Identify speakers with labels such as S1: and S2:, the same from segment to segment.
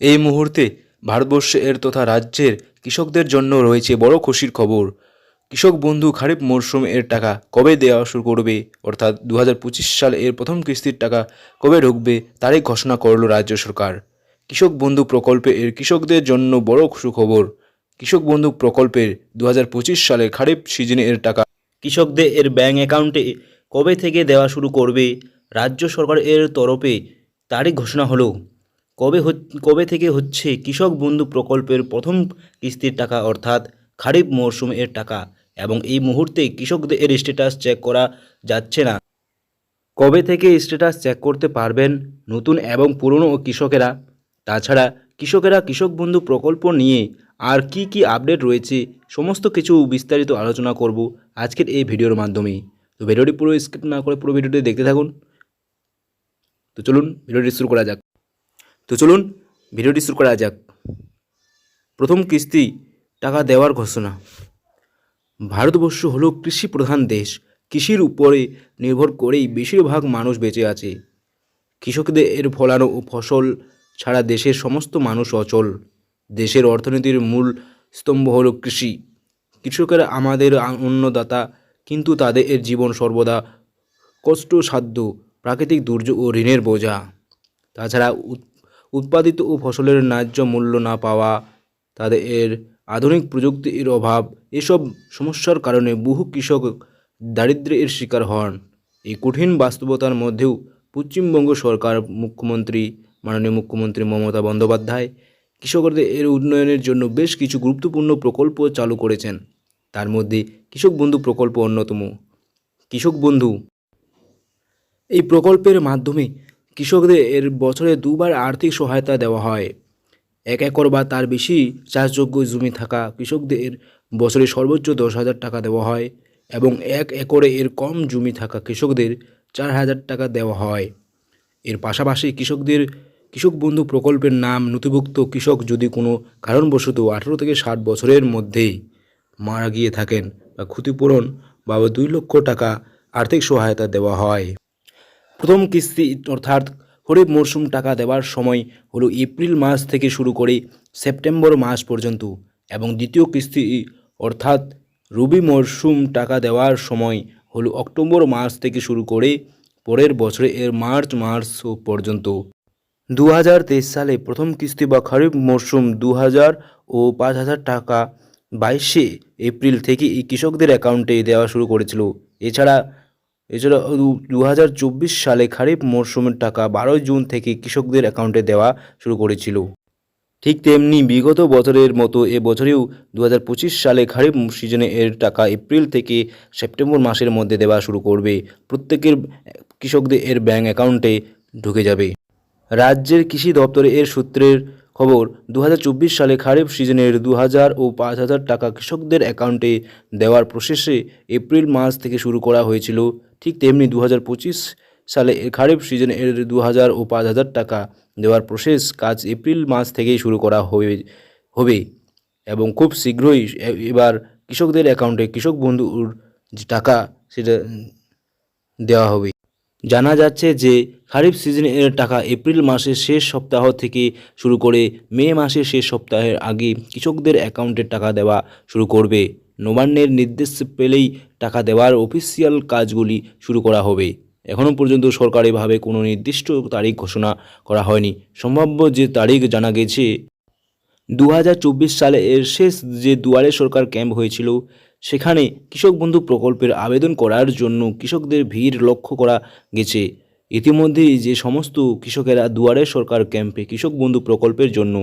S1: এই মুহূর্তে ভারতবর্ষে এর তথা রাজ্যের কৃষকদের জন্য রয়েছে বড় খুশির খবর। কৃষক বন্ধু খারিফ মরশুম এর টাকা কবে দেওয়া শুরু করবে? অর্থাৎ দু সালে এর প্রথম কিস্তির টাকা কবে ঢুকবে তারই ঘোষণা করল রাজ্য সরকার। কৃষক বন্ধু প্রকল্পে এর কৃষকদের জন্য বড় সুখবর। কৃষক বন্ধু প্রকল্পের দু সালে খারিফ সিজনে এর টাকা
S2: কৃষকদের এর ব্যাঙ্ক অ্যাকাউন্টে কবে থেকে দেওয়া শুরু করবে? রাজ্য সরকার এর তরফে তারিখ ঘোষণা হলো। কবে কবে থেকে হচ্ছে কৃষক বন্ধু প্রকল্পের প্রথম কিস্তির টাকা অর্থাৎ খারিফ মরশুম এর টাকা এবং এই মুহূর্তে কৃষকদের এর স্ট্যাটাস চেক করা যাচ্ছে না। কবে থেকে স্ট্যাটাস চেক করতে পারবেন নতুন এবং পুরনো কৃষকেরা? তাছাড়া কৃষকেরা কৃষক বন্ধু প্রকল্প নিয়ে আর কি কি আপডেট রয়েছে সমস্ত কিছু বিস্তারিত আলোচনা করব আজকের এই ভিডিওর মাধ্যমে তো ভিডিওটি পুরো স্কিপ না করে পুরো ভিডিওটি দেখতে থাকুন। তো চলুন ভিডিওটি শুরু করা যাক। তো চলুন ভিডিওটি শুরু করা যাক। প্রথম কিস্তি টাকা দেওয়ার ঘোষণা। ভারতবর্ষ হলো কৃষি প্রধান দেশ। কৃষির উপরে নির্ভর করেই বেশিরভাগ মানুষ বেঁচে আছে। কৃষকদের এর ফলানো ও ফসল ছাড়া দেশের সমস্ত মানুষ অচল। দেশের অর্থনীতির মূল স্তম্ভ হলো কৃষি। কৃষকেরা আমাদের অন্নদাতা, কিন্তু তাদের এর জীবন সর্বদা কষ্টসাধ্য, প্রাকৃতিক দুর্যোগ ও ঋণের বোঝা। তাছাড়া উৎপাদিত ও ফসলের ন্যায্য মূল্য না পাওয়া, তাদের এর আধুনিক প্রযুক্তির অভাব, এসব সমস্যার কারণে বহু কৃষক দারিদ্র্যের শিকার হন। এই কঠিন বাস্তবতার মধ্যেও পশ্চিমবঙ্গ সরকার মুখ্যমন্ত্রী, মাননীয় মুখ্যমন্ত্রী মমতা বন্দ্যোপাধ্যায় কৃষকদের এর উন্নয়নের জন্য বেশ কিছু গুরুত্বপূর্ণ প্রকল্প চালু করেছেন। তার মধ্যে কৃষক বন্ধু প্রকল্প অন্যতম। কৃষক বন্ধু। এই প্রকল্পের মাধ্যমে কৃষকদের এর বছরে দুবার আর্থিক সহায়তা দেওয়া হয়। এক একর বা তার বেশি চাষযোগ্য জমি থাকা কৃষকদের বছরে সর্বোচ্চ দশ হাজার টাকা দেওয়া হয় এবং এক একরে এর কম জমি থাকা কৃষকদের চার হাজার টাকা দেওয়া হয়। এর পাশাপাশি কৃষকদের, কৃষক বন্ধু প্রকল্পের নাম নথিভুক্ত কৃষক যদি কোনো কারণবশত আঠেরো থেকে ষাট বছরের মধ্যেই মারা গিয়ে থাকেন বা ক্ষতিপূরণ বা দুই লক্ষ টাকা আর্থিক সহায়তা দেওয়া হয়। প্রথম কিস্তি অর্থাৎ খরিফ মরশুম টাকা দেওয়ার সময় হলো এপ্রিল মাস থেকে শুরু করে সেপ্টেম্বর মাস পর্যন্ত এবং দ্বিতীয় কিস্তি অর্থাৎ রবি মরশুম টাকা দেওয়ার সময় হলো অক্টোবর মাস থেকে শুরু করে পরের বছরে এর মার্চ মাস পর্যন্ত। দু হাজার তেইশ সালে প্রথম কিস্তি বা খরিফ মরশুম দু হাজার ও পাঁচ হাজার টাকা বাইশে এপ্রিল থেকে এই কৃষকদের অ্যাকাউন্টে দেওয়া শুরু করেছিল। এছাড়া এছাড়া দু হাজার চব্বিশ সালে খারিফ মরশুমের টাকা বারোই জুন থেকে কৃষকদের অ্যাকাউন্টে দেওয়া শুরু করেছিল। ঠিক তেমনি বিগত বছরের মতো এ বছরেও দু হাজার পঁচিশ সালে খারিফ সিজনে এর টাকা এপ্রিল থেকে সেপ্টেম্বর মাসের মধ্যে দেওয়া শুরু করবে। প্রত্যেকের কৃষকদের এর ব্যাঙ্ক অ্যাকাউন্টে ঢুকে যাবে। রাজ্যের কৃষি দপ্তরে এর সূত্রের খবর দু হাজার চব্বিশ সালে খারিফ সিজনের দু হাজার ও পাঁচ হাজার টাকা কৃষকদের অ্যাকাউন্টে দেওয়ার প্রসেসে এপ্রিল মাস থেকে শুরু করা হয়েছিল। ঠিক তেমনি দু হাজার পঁচিশ সালে খারিফ সিজনে এর দু ও পাঁচ হাজার টাকা দেওয়ার প্রসেস কাজ এপ্রিল মাস থেকেই শুরু করা হবে হবে এবং খুব শীঘ্রই এবার কৃষকদের অ্যাকাউন্টে কৃষক বন্ধুর যে টাকা, সেটা দেওয়া হবে। জানা যাচ্ছে যে খারিফ সিজনের টাকা এপ্রিল মাসের শেষ সপ্তাহ থেকে শুরু করে মে মাসের শেষ সপ্তাহের আগে কৃষকদের অ্যাকাউন্টে টাকা দেওয়া শুরু করবে। নবান্নের নির্দেশ পেলেই টাকা দেওয়ার অফিসিয়াল কাজগুলি শুরু করা হবে। এখনও পর্যন্ত সরকারিভাবে কোনো নির্দিষ্ট তারিখ ঘোষণা করা হয়নি। সম্ভাব্য যে তারিখ জানা গেছে দু হাজার চব্বিশ সালে এর শেষ যে দুয়ারে সরকার ক্যাম্প হয়েছিল সেখানে কৃষক বন্ধু প্রকল্পের আবেদন করার জন্য কৃষকদের ভিড় লক্ষ্য করা গেছে। ইতিমধ্যেই যে সমস্ত কৃষকেরা দুয়ারে সরকার ক্যাম্পে কৃষক বন্ধু প্রকল্পের জন্য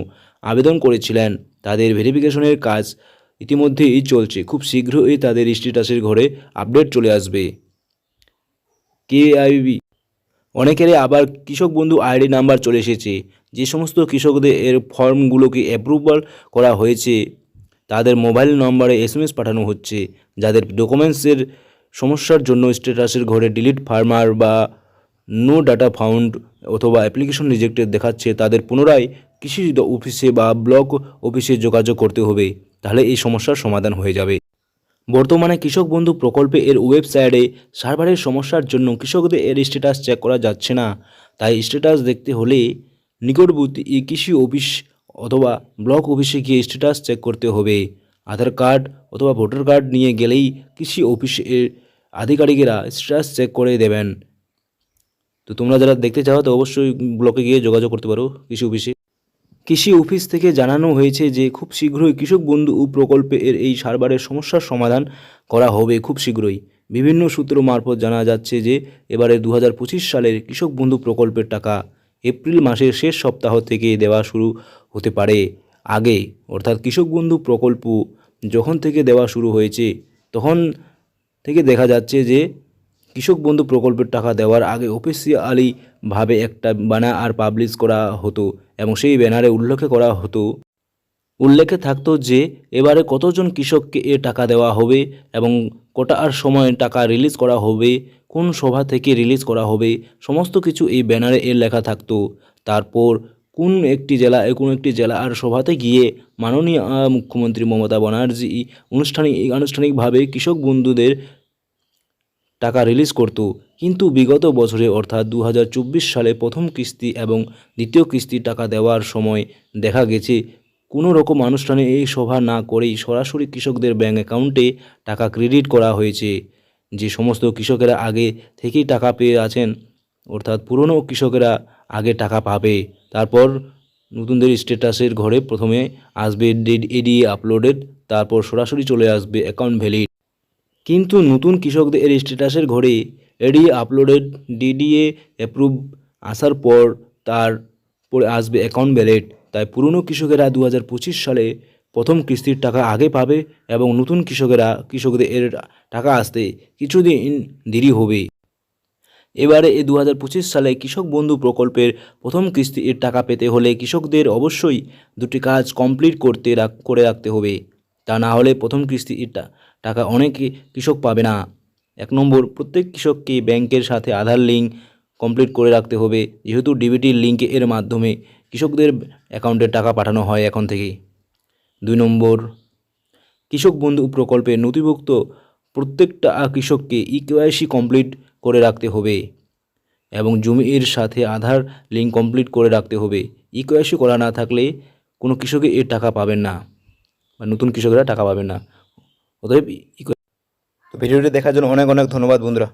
S2: আবেদন করেছিলেন, তাদের ভেরিফিকেশনের কাজ ইতিমধ্যেই চলছে। খুব শীঘ্রই তাদের স্ট্যাটাসের ঘরে আপডেট চলে আসবে। কেআইবি। অনেকেরই আবার কৃষক বন্ধু আইডি নাম্বার চলে এসেছে। যে সমস্ত কৃষকদের এর ফর্মগুলোকে অ্যাপ্রুভাল করা হয়েছে তাদের মোবাইল নম্বরে এসএমএস পাঠানো হচ্ছে, যাদের ডকুমেন্টসের সমস্যার জন্য স্ট্যাটাসের ঘরে ডিলিট ফার্মার বা নো ডাটা ফাউন্ড অথবা অ্যাপ্লিকেশন রিজেক্টেড দেখাচ্ছে, তাদের পুনরায় কৃষি অফিসে বা ব্লক অফিসে যোগাযোগ করতে হবে, তাহলে এই সমস্যার সমাধান হয়ে যাবে। বর্তমানে কৃষক বন্ধু প্রকল্পে এর ওয়েবসাইটে সার্ভারের সমস্যার জন্য কৃষকদের এর স্ট্যাটাস চেক করা যাচ্ছে না, তাই স্ট্যাটাস দেখতে হলে নিকটবর্তী কৃষি অফিস অথবা ব্লক অফিসে গিয়ে স্ট্যাটাস চেক করতে হবে। আধার কার্ড অথবা ভোটার কার্ড নিয়ে গেলেই কৃষি অফিসের আধিকারিকেরা স্ট্যাটাস চেক করে দেবেন। তো তোমরা যারা দেখতে চাও, তো অবশ্যই ব্লকে গিয়ে যোগাযোগ করতে পারো কৃষি অফিসে। কৃষি অফিস থেকে জানানো হয়েছে যে, খুব শীঘ্রই কৃষক বন্ধু প্রকল্পে এর এই সার্ভারের সমস্যার সমাধান করা হবে খুব শীঘ্রই। বিভিন্ন সূত্র মারফত জানা যাচ্ছে যে, এবারে দু হাজার পঁচিশ সালের কৃষক বন্ধু প্রকল্পের টাকা এপ্রিল মাসের শেষ সপ্তাহ থেকে দেওয়া শুরু হতে পারে। আগে, অর্থাৎ কৃষক বন্ধু প্রকল্প যখন থেকে দেওয়া শুরু হয়েছে, তখন থেকে দেখা যাচ্ছে যে কৃষক বন্ধু প্রকল্পের টাকা দেওয়ার আগে অফিসিয়ালিভাবে একটা ব্যানার আর পাবলিশ করা হতো এবং সেই ব্যানারে উল্লেখ করা হতো। উল্লেখে থাকতো যে এবারে কতজন কৃষককে এ টাকা দেওয়া হবে এবং কটার সময় টাকা রিলিজ করা হবে কোন সভা থেকে রিলিজ করা হবে, সমস্ত কিছু এই ব্যানারে এর লেখা থাকতো। তারপর কোন একটি জেলা, কোন একটি জেলা আর সভাতে গিয়ে মাননীয় মুখ্যমন্ত্রী মমতা ব্যানার্জি আনুষ্ঠানিক আনুষ্ঠানিকভাবে কৃষক বন্ধুদের টাকা রিলিজ করত। কিন্তু বিগত বছরে অর্থাৎ দু হাজার চব্বিশ সালে প্রথম কিস্তি এবং দ্বিতীয় কিস্তি টাকা দেওয়ার সময় দেখা গেছে, কোনো রকম আনুষ্ঠানে এই সভা না করেই সরাসরি কৃষকদের ব্যাঙ্ক অ্যাকাউন্টে টাকা ক্রেডিট করা হয়েছে। যে সমস্ত কৃষকেরা আগে থেকেই টাকা পেয়ে আছেন, অর্থাৎ পুরনো কৃষকেরা আগে টাকা পাবে, তারপর নতুনদের স্ট্যাটাসের ঘরে প্রথমে আসবে এডি আপলোডেড, তারপর সরাসরি চলে আসবে অ্যাকাউন্ট ভ্যালিড। কিন্তু নতুন কৃষকদের স্ট্যাটাসের ঘরে এডি আপলোডেড, ডিডিএ অ্যাপ্রুভ আসার পর তার পরে আসবে অ্যাকাউন্ট ভ্যালিড। তাই পুরনো কৃষকেরা দু হাজার পঁচিশ সালে প্রথম কিস্তির টাকা আগে পাবে এবং নতুন কৃষকেরা, কৃষকদের এর টাকা আসতে কিছুদিন দেরি হবে। এবারে এই দু সালে কৃষক বন্ধু প্রকল্পের প্রথম কিস্তি এর টাকা পেতে হলে কৃষকদের অবশ্যই দুটি কাজ কমপ্লিট করতে করে রাখতে হবে। তা না হলে প্রথম কিস্তি এর টাকা অনেক কৃষক পাবে না। এক নম্বর, প্রত্যেক কৃষককে ব্যাংকের সাথে আধার লিঙ্ক কমপ্লিট করে রাখতে হবে। যেহেতু ডিবিটির লিঙ্ক এর মাধ্যমে কৃষকদের অ্যাকাউন্টে টাকা পাঠানো হয় এখন থেকে দুই নম্বর, কৃষক বন্ধু প্রকল্পে নথিভুক্ত প্রত্যেকটা কৃষককে ইকেওয়াইসি কমপ্লিট করে রাখতে হবে এবং জমির সাথে আধার লিঙ্ক কমপ্লিট করে রাখতে হবে। ইকেওয়াইসি করা না থাকলে কোনো কৃষকে এর টাকা পাবেন না বা নতুন কৃষকরা টাকা পাবেন না। অতএব
S1: তো ভিডিওটি দেখার জন্য অনেক অনেক ধন্যবাদ বন্ধুরা।